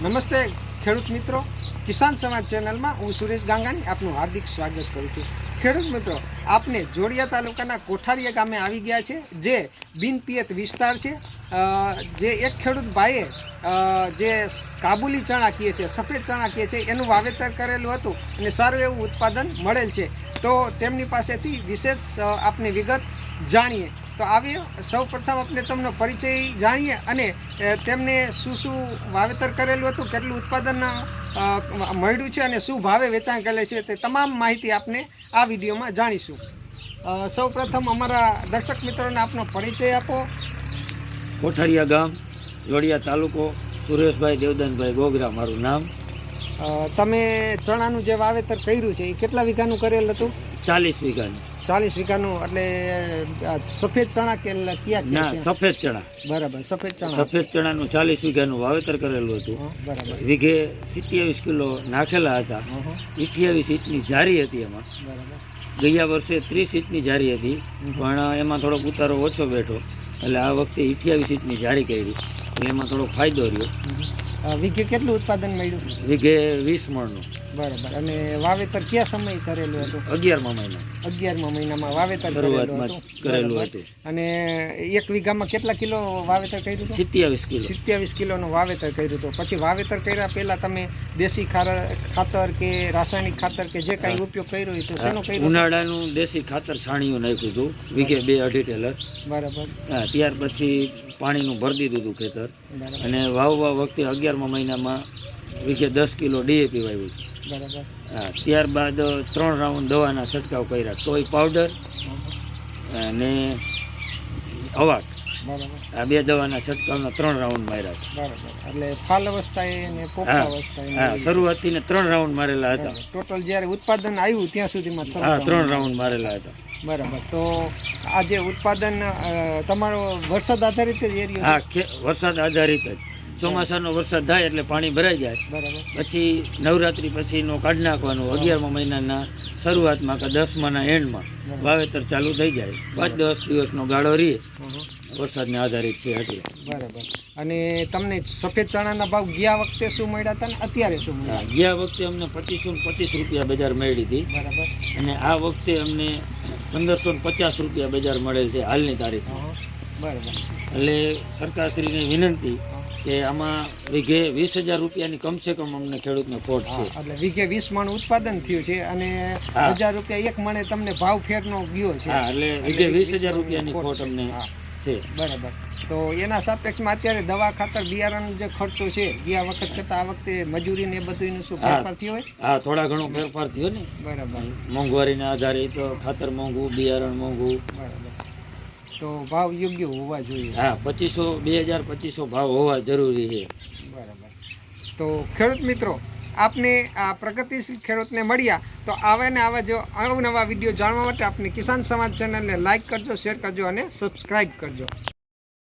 નમસ્તે ખેડૂત મિત્રો. કિસાન સમાજ ચેનલમાં હું સુરેશ ગાંગાણી આપનું હાર્દિક સ્વાગત કરું છું. ખેડૂત મિત્રો, આપને જોડિયા તાલુકાના કોઠારીયા ગામે આવી ગયા છે, જે બિનપિયત વિસ્તાર છે. જે એક ખેડૂત ભાઈએ જે કાબુલી ચણા કહે છે સફેદ ચણા કહે છે એનું વાવેતર કરેલું હતું અને સારું એવું ઉત્પાદન મળેલ છે. તો તેમની પાસેથી વિશેષ આપની વિગત જાણીએ. તો આવી સૌ પ્રથમ આપણે તેમનો પરિચય જાણીએ અને તેમને શું શું વાવેતર કરેલું હતું, કેટલું ઉત્પાદન મળ્યું છે અને શું ભાવે વેચાણ કરે છે તે તમામ માહિતી આપને આ વિડીયોમાં જાણીશું. સૌપ્રથમ અમારા દર્શક મિત્રોને આપનો પરિચય આપો. કોઠારિયા ગામ. જોડિયા તાલુકો સુરેશભાઈ દેવદાનભાઈ ગોગરા મારું નામ. તમે ચણાનું જે વાવેતર કર્યું છે એ કેટલા વીઘાનું કરેલ હતું? ચાલીસ વીઘાનું. ચાલીસ વીઘાનું એટલે સફેદ ચણા કે ના સફેદ ચણા. બરાબર સફેદ ચણા. સફેદ ચણાનું ચાલીસ વીઘાનું વાવેતર કરેલું હતું. બરાબર. વીઘે સિત્યાવીસ કિલો નાખેલા હતા. અઠ્યાવીસ ઇંચની જારી હતી એમાં. બરાબર. ગયા વર્ષે ત્રીસ ઇંચની જારી હતી. પણ એમાં થોડોક ઉતારો ઓછો બેઠો. એટલે આ વખતે અઠ્યાવીસ ઇંચની જારી કરી. એમાં થોડો ફાયદો રહ્યો. વીઘે કેટલું ઉત્પાદન મળ્યું? વીઘે વીસ મણનું. બરાબર. અને વાવેતર કયા સમય કરેલું હતું? અગિયારમા મહિના. અગિયારમા મહિનામાં વાવેતર શરૂઆતમાં કરેલું હતું. અને એક વીઘામાં કેટલા કિલો વાવેતર કર્યું હતું? સિત્યાવીસ કિલો. સિત્યાવીસ કિલોનું વાવેતર કર્યું હતું. પછી વાવેતર કર્યા પહેલા તમે દેશી ખાતર કે રાસાયણિક ખાતર કે જે કાંઈ ઉપયોગ કર્યો હોય તો શેનો કર્યો? ઉનાળાનું દેશી ખાતર છાણિયું નાખ્યું હતું. વીઘે બે અઢી ટેલર. બરાબર. હા, ત્યાર પછી પાણીનું ભરી દીધું હતું ખેતર. અને વાવવા વખતે અગિયારમા મહિનામાં વીઘે દસ કિલો ડીએપી વાવ્યું છે હા, ત્યારબાદ ત્રણ રાઉન્ડ દવાના છંટકાવ કર્યા. તોય પાવડર અને અવાક આ બે દવાના છંટકાવના ત્રણ રાઉન્ડ માર્યા છે. એટલે ફાલ અવસ્થાએ અને હા. અવસ્થાએ હા શરૂઆતથી ને ત્રણ રાઉન્ડ મારેલા હતા. ટોટલ જ્યારે ઉત્પાદન આવ્યું ત્યાં સુધીમાં ત્રણ હા ત્રણ રાઉન્ડ મારેલા હતા. બરાબર. તો આ જે ઉત્પાદન તમારો વરસાદ આધારિત જ એરિયો હા વરસાદ આધારિત જ. ચોમાસાનો વરસાદ થાય એટલે પાણી ભરાઈ જાય. પછી નવરાત્રી પછીનો કાઢી નાખવાનું અગિયારમા મહિનાના શરૂઆતમાં કે દસમાના એન્ડમાં વાવેતર ચાલુ થઈ જાય. પાંચ દસ દિવસનો ગાળો રહે. વરસાદને આધારિત છે એટલે. બરાબર. અને તમને સફેદ ચણાના ભાવ ગયા વખતે શું મળ્યા હતા ને અત્યારે શું મળ્યા? ગયા વખતે અમને પચીસો પચીસ રૂપિયા બજાર મળી હતી. બરાબર. અને આ વખતે અમને પંદરસો ને પચાસ રૂપિયા બજાર મળેલ છે હાલની તારીખ. હં, બરાબર એટલે સરકારશ્રીને વિનંતી કે આમાં વીઘે વીસ હજાર રૂપિયાની કમસે કમ અમને ખેડૂતને ખોટ છે. એટલે વીઘે વીસ મણ ઉત્પાદન થયું છે અને. હજાર રૂપિયા એક મણે તમને ભાવ ફેરનો ગયો છે. એટલે વીઘે વીસ હજાર રૂપિયાની ખોટ અમને છે. બરાબર. તો એના સાપેક્ષમાં અત્યારે દવા ખાતર બિયારણ જે ખર્ચો છે ગયા વખત કરતાં આ વખતે મજૂરી ને બધું શું. ફેરફાર થયો હોય? હા થોડા ઘણો ફેરફાર થયો ને. બરાબર. મોંઘવારીના આધારે તો ખાતર મોંઘું બિયારણ મોંઘું. બરાબર. તો ભાવ યોગ્ય હોવા જોઈએ. હા પચીસો બે હજાર પચીસો ભાવ હોવા જરૂરી છે. બરાબર. તો ખેડૂત મિત્રો આપને આ પ્રગતિશીલ ખેડૂતને મળ્યા તો આવા ને આવા જો અવનવા વીડિયો જાણવા માટે આપની કિસાન સમાજ ચેનલને લાઇક કરજો શેર કરજો અને સબસ્ક્રાઈબ કરજો.